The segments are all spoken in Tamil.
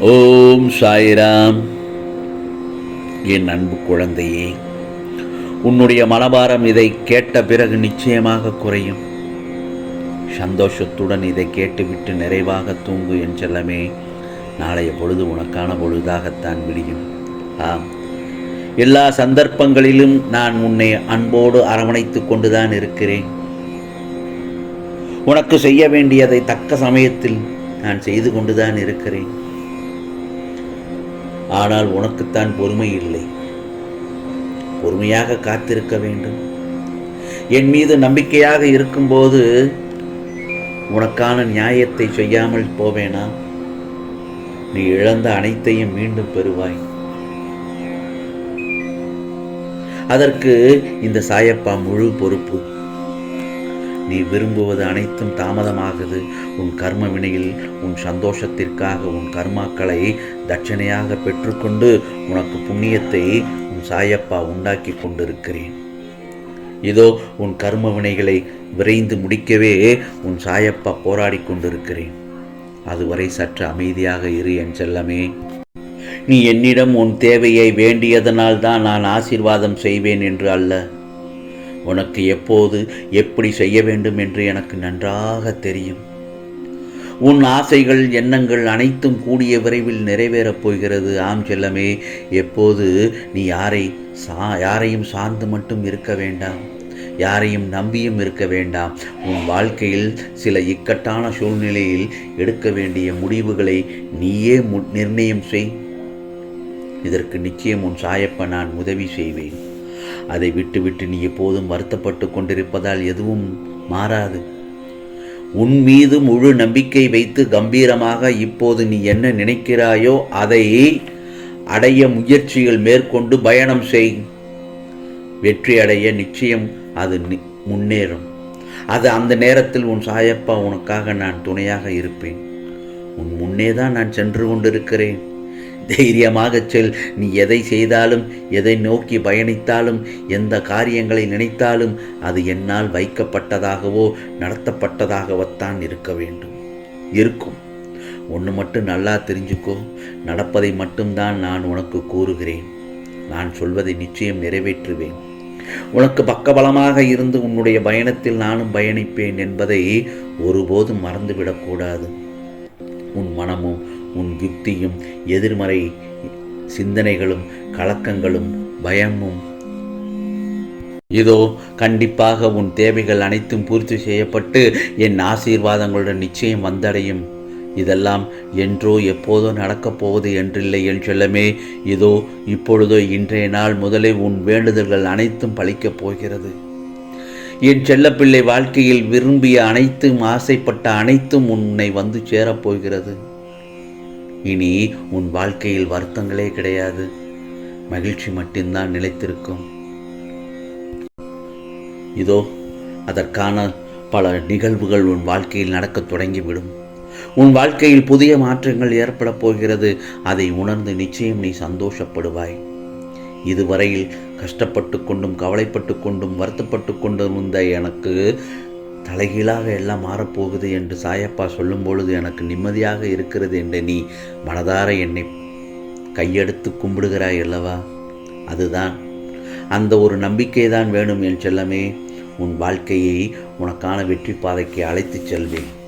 ஓம் சாய்ராம். என் அன்பு குழந்தையே உன்னுடைய மனபாரம் இதை கேட்ட பிறகு நிச்சயமாக குறையும். சந்தோஷத்துடன் இதை கேட்டுவிட்டு நிறைவாக தூங்கு என் செல்லமே நாளைய பொழுது உனக்கான பொழுதாகத்தான் விடியும். ஆம். எல்லா சந்தர்ப்பங்களிலும் நான் உன்னை அன்போடு அரவணைத்து கொண்டுதான் இருக்கிறேன். உனக்கு செய்ய வேண்டியதை தக்க சமயத்தில் நான் செய்து கொண்டுதான் இருக்கிறேன். ஆனால் உனக்குத்தான் பொறுமை இல்லை. பொறுமையாக காத்திருக்க வேண்டும். என் மீது நம்பிக்கையாக இருக்கும்போது உனக்கான நியாயத்தை செய்யாமல் போவேனா? நீ இழந்த அனைத்தையும் மீண்டும் பெறுவாய். அதற்கு இந்த சாயப்பா முழு பொறுப்பு. நீ விரும்புவது அனைத்தும் தாமதமாகுது. உன் கர்ம வினையில் உன் சந்தோஷத்திற்காக உன் கர்மாக்களை தட்சணையாக பெற்றுக்கொண்டு உனக்கு புண்ணியத்தை உன் சாயப்பா உண்டாக்கி கொண்டிருக்கிறேன். இதோ உன் கர்ம வினைகளை விரைந்து முடிக்கவே உன் சாயப்பா போராடி கொண்டிருக்கிறேன். அதுவரை சற்று அமைதியாக இரு என் செல்லமே. நீ என்னிடம் உன் தேவையை வேண்டியதனால் தான் நான் ஆசீர்வாதம் செய்வேன் என்று அல்ல. உனக்கு எப்போது எப்படி செய்ய வேண்டும் என்று எனக்கு நன்றாக தெரியும். உன் ஆசைகள் எண்ணங்கள் அனைத்தும் கூடிய விரைவில் நிறைவேறப் போகிறது. ஆம் செல்லமே எப்போது நீ யாரை சா யாரையும் சார்ந்து மட்டும் இருக்க வேண்டாம். யாரையும் நம்பியும் இருக்க வேண்டாம். உன் வாழ்க்கையில் சில இக்கட்டான சூழ்நிலையில் எடுக்க வேண்டிய முடிவுகளை நீயே மு நிர்ணயம் செய். இதற்கு நிச்சயம் உன் சாயப்ப நான் உதவி செய்வேன். அதை விட்டுவிட்டு நீ எப்போதும் வருத்தப்பட்டு கொண்டிருப்பதால் எதுவும் மாறாது. உன் மீது முழு நம்பிக்கை வைத்து கம்பீரமாக இப்போது நீ என்ன நினைக்கிறாயோ அதை அடைய முயற்சிகள் மேற்கொண்டு பயணம் செய். வெற்றி அடைய நிச்சயம் அது முன்னேறும். அது அந்த நேரத்தில் உன் சாயப்பா உனக்காக நான் துணையாக இருப்பேன். உன் முன்னே தான் நான் சென்று கொண்டிருக்கிறேன். தைரியமாக செல். நீ எதை செய்தாலும் எதை நோக்கி பயணித்தாலும் எந்த காரியங்களை நினைத்தாலும் அது என்னால் வைக்கப்பட்டதாகவோ நடத்தப்பட்டதாகவத்தான் இருக்க வேண்டும். இருக்கும். ஒன்று மட்டும் நல்லா தெரிஞ்சுக்கோ. நடப்பதை மட்டும்தான் நான் உனக்கு கூறுகிறேன். நான் சொல்வதை நிச்சயம் நிறைவேற்றுவேன். உனக்கு பக்கபலமாக இருந்து உன்னுடைய பயணத்தில் நானும் பயணிப்பேன் என்பதை ஒருபோதும் மறந்துவிடக்கூடாது. உன் மனமும் யுக்தியும் எதிர்மறை சிந்தனைகளும் கலக்கங்களும் பயமும். இதோ கண்டிப்பாக உன் தேவைகள் அனைத்தும் பூர்த்தி செய்யப்பட்டு என் ஆசீர்வாதங்களுடன் நிச்சயம் வந்தடையும். இதெல்லாம் என்றோ எப்போதோ நடக்கப் போவது என்றில்லை என் செல்லமே. இதோ இப்பொழுதோ இன்றைய நாள் முதலே உன் வேண்டுதல்கள் அனைத்தும் பழிக்கப் போகிறது. என் செல்லப்பிள்ளை வாழ்க்கையில் விரும்பிய அனைத்தும் ஆசைப்பட்ட அனைத்தும் உன்னை வந்து சேரப்போகிறது இனி உன் வாழ்க்கையில் வருத்தங்களே கிடையாது. மகிழ்ச்சி மட்டும்தான் நிலைத்திருக்கும். இதோ அதற்கான பல நிகழ்வுகள் உன் வாழ்க்கையில் நடக்கத் தொடங்கிவிடும். உன் வாழ்க்கையில் புதிய மாற்றங்கள் ஏற்படப் போகிறது. அதை உணர்ந்து நிச்சயம் நீ சந்தோஷப்படுவாய். இதுவரையில் கஷ்டப்பட்டு கொண்டும் கவலைப்பட்டு கொண்டும் வருத்தப்பட்டு கொண்டும் இருந்த எனக்கு தலைகீழாக எல்லாம் மாறப்போகுது என்று சாயப்பா சொல்லும் பொழுது எனக்கு நிம்மதியாக இருக்கிறது என்று நீ மனதார என்னை கையெடுத்து கும்பிடுகிறாய் அல்லவா? அதுதான். அந்த ஒரு நம்பிக்கை தான் வேணும் என் செல்லமே. உன் வாழ்க்கையை உனக்கான வெற்றி பாதைக்கு அழைத்துச் செல்வேன்.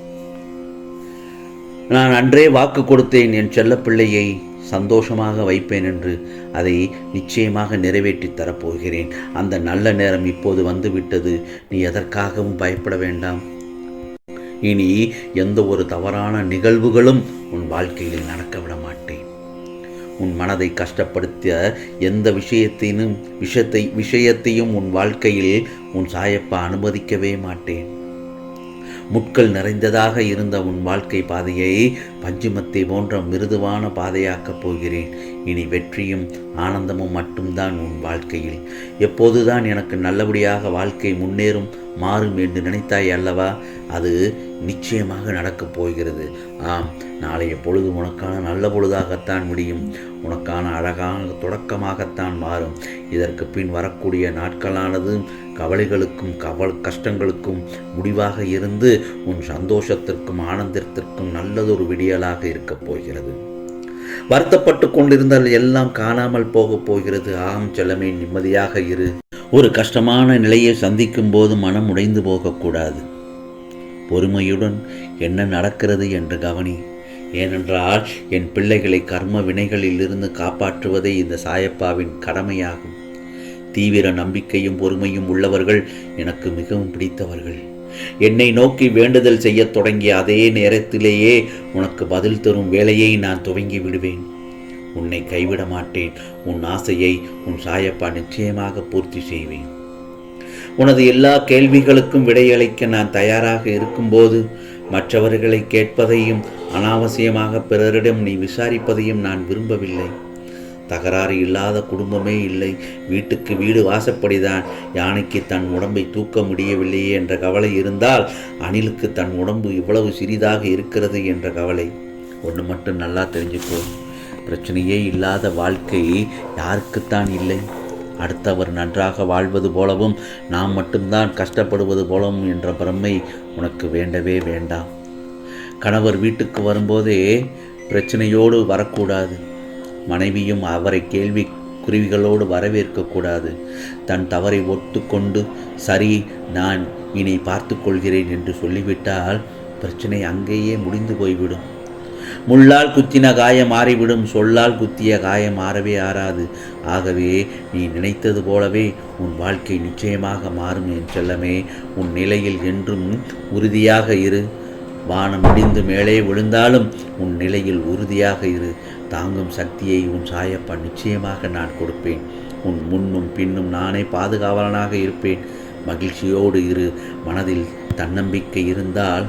நான் அன்றே வாக்கு கொடுத்தேன் என் செல்லப்பிள்ளையை. சந்தோஷமாக வைப்பேன் என்று அதை நிச்சயமாக நிறைவேற்றி தரப்போகிறேன். அந்த நல்ல நேரம் இப்போது வந்துவிட்டது. நீ எதற்காகவும் பயப்பட வேண்டாம். இனி எந்த ஒரு தவறான நிகழ்வுகளும் உன் வாழ்க்கையில் நடக்க விட மாட்டேன். உன் மனதை கஷ்டப்படுத்த எந்த விஷயத்தினும் விஷத்தை விஷயத்தையும் உன் வாழ்க்கையில் உன் சாயப்பா அனுமதிக்கவே மாட்டேன். முட்கள் நிறைந்ததாக இருந்த உன் வாழ்க்கை பாதையை பஞ்சுமத்தை போன்ற மிருதுவான பாதையாக்கப் போகிறேன். இனி வெற்றியும் ஆனந்தமும் மட்டும்தான் உன் வாழ்க்கையில். எப்போதுதான் எனக்கு நல்லபடியாக வாழ்க்கை முன்னேறும் மாறும் என்று நினைத்தாய் அல்லவா? அது நிச்சயமாக நடக்கப் போகிறது. ஆம் நாளைய பொழுது உனக்கான நல்ல பொழுதாகத்தான் முடியும். உனக்கான அழகான தொடக்கமாகத்தான் மாறும். இதற்கு பின் வரக்கூடிய நாட்களானது கவலைகளுக்கும் கவல் கஷ்டங்களுக்கும் முடிவாக இருந்து உன் சந்தோஷத்திற்கும் ஆனந்தத்திற்கும் நல்லதொரு விடியலாக இருக்கப் போகிறது. வருத்தப்பட்டு கொண்டிருந்தால் எல்லாம் காணாமல் போகப் போகிறது. ஆம் செல்லமே நிம்மதியாக இரு. ஒரு கஷ்டமான நிலையை சந்திக்கும் போது மனம் உடைந்து போகக்கூடாது பொறுமையுடன் என்ன நடக்கிறது என்று கவனி. ஏனென்றால் என் பிள்ளைகளை கர்ம வினைகளில் இருந்து காப்பாற்றுவதே இந்த சாயப்பாவின் கடமையாகும். தீவிர நம்பிக்கையும் பொறுமையும் உள்ளவர்கள் எனக்கு மிகவும் பிடித்தவர்கள். என்னை நோக்கி வேண்டுதல் செய்யத் தொடங்கிய அதே நேரத்திலேயே உனக்கு பதில் தரும் வேலையை நான் துவங்கி விடுவேன். உன்னை கைவிட மாட்டேன். உன் ஆசையை உன் சாயப்பா நிச்சயமாக பூர்த்தி செய்வேன். உனது எல்லா கேள்விகளுக்கும் விடையளிக்க நான் தயாராக இருக்கும்போது மற்றவர்களை கேட்பதையும் அனாவசியமாக பிறரிடம் நீ விசாரிப்பதையும் நான் விரும்பவில்லை. தகராறு இல்லாத குடும்பமே இல்லை. வீட்டுக்கு வீடு வாசப்படிதான். யானைக்கு தன் உடம்பை தூக்க முடியவில்லையே என்ற கவலை இருந்தால் அணிலுக்கு தன் உடம்பு இவ்வளவு சிறிதாக இருக்கிறது என்ற கவலை. ஒன்று மட்டும் நல்லா தெரிஞ்சுக்கோ. பிரச்சனையே இல்லாத வாழ்க்கை யாருக்குத்தான் இல்லை. அடுத்தவர் நன்றாக வாழ்வது போலவும் நாம் மட்டும்தான் கஷ்டப்படுவது போலவும் என்ற பிரம்மை உனக்கு வேண்டவே வேண்டாம். கணவர் வீட்டுக்கு வரும்போதே பிரச்சனையோடு வரக்கூடாது. மனைவியும் அவரை கேள்வி குருவிகளோடு வரவேற்கக்கூடாது. தன் தவறை ஒத்துக்கொண்டு சரி நான் இனி பார்த்து கொள்கிறேன் என்று சொல்லிவிட்டால் பிரச்சனை அங்கேயே முடிந்து போய்விடும். முள்ளால் குத்தின காயம் மாறிவிடும் சொல்லால் குத்திய காயம் மாறவே ஆறாது. ஆகவே நீ நினைத்தது போலவே உன் வாழ்க்கை நிச்சயமாக மாறும் என் செல்லமே. உன் நிலையில் என்றும் உறுதியாக இரு. வானம் இடிந்து மேலே விழுந்தாலும் உன் நிலையில் உறுதியாக இரு. தாங்கும் சக்தியை உன் சாயப்பா நிச்சயமாக நான் கொடுப்பேன். உன் முன்னும் பின்னும் நானே பாதுகாவலனாக இருப்பேன். மகிழ்ச்சியோடு இரு. மனதில் தன்னம்பிக்கை இருந்தால்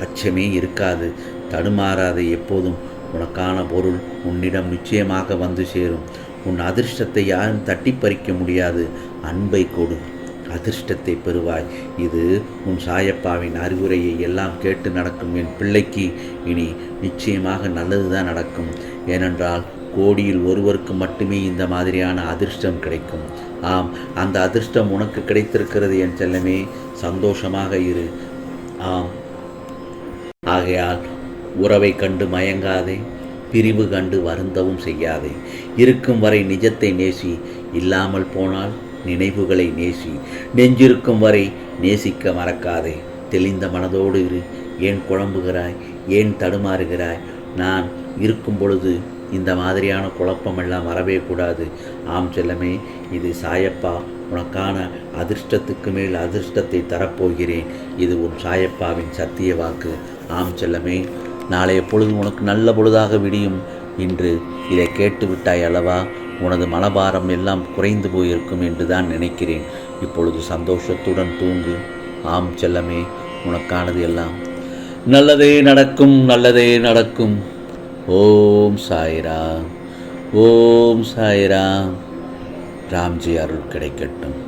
அச்சமே இருக்காது. தடுமாறாத எப்போதும். உனக்கான பொருள் உன்னிடம் நிச்சயமாக வந்து சேரும். உன் அதிர்ஷ்டத்தை யாரும் தட்டி பறிக்க முடியாது. அன்பை கொடு. அதிர்ஷ்டத்தை பெறுவாய். இது உன் சாயப்பாவின் அறிவுரையை எல்லாம் கேட்டு நடக்கும் என் பிள்ளைக்கு. இனி நிச்சயமாக நல்லதுதான் நடக்கும். ஏனென்றால் கோடியில் ஒருவருக்கு மட்டுமே இந்த மாதிரியான அதிர்ஷ்டம் கிடைக்கும். ஆம் அந்த அதிர்ஷ்டம் உனக்கு கிடைத்திருக்கிறது என் செல்லமே. சந்தோஷமாக இரு. ஆம். ஆகையால் உறவை கண்டு மயங்காதே. பிரிவு கண்டு வருந்தவும் செய்யாதே. இருக்கும் வரை நிஜத்தை நேசி. இல்லாமல் போனால் நினைவுகளை நேசி. நெஞ்சிருக்கும் வரை நேசிக்க மறக்காதே. தெளிந்த மனதோடு இரு. ஏன் குழம்புகிறாய்? ஏன் தடுமாறுகிறாய்? நான் இருக்கும் பொழுது இந்த மாதிரியான குழப்பமெல்லாம் வரவே கூடாது. ஆம் செல்லமே இது சாயப்பா உனக்கான அதிர்ஷ்டத்துக்கு மேல் அதிர்ஷ்டத்தை தரப்போகிறேன். இது உன் சாயப்பாவின் சத்திய வாக்கு. ஆம் செல்லமே நாளைய பொழுது உனக்கு நல்ல பொழுதாக விடியும். இன்று இதை கேட்டு விட்டாய் அல்லவா? உனது மனபாரம் எல்லாம் குறைந்து போயிருக்கும் என்று தான் நினைக்கிறேன். இப்பொழுது சந்தோஷத்துடன் தூங்கு. ஆம் செல்லமே உனக்கானது எல்லாம். நல்லதே நடக்கும் நல்லதே நடக்கும். ஓம் சாயிரா ஓம் சாய்ராம் ராம்ஜி அருள் கிடைக்கட்டும்.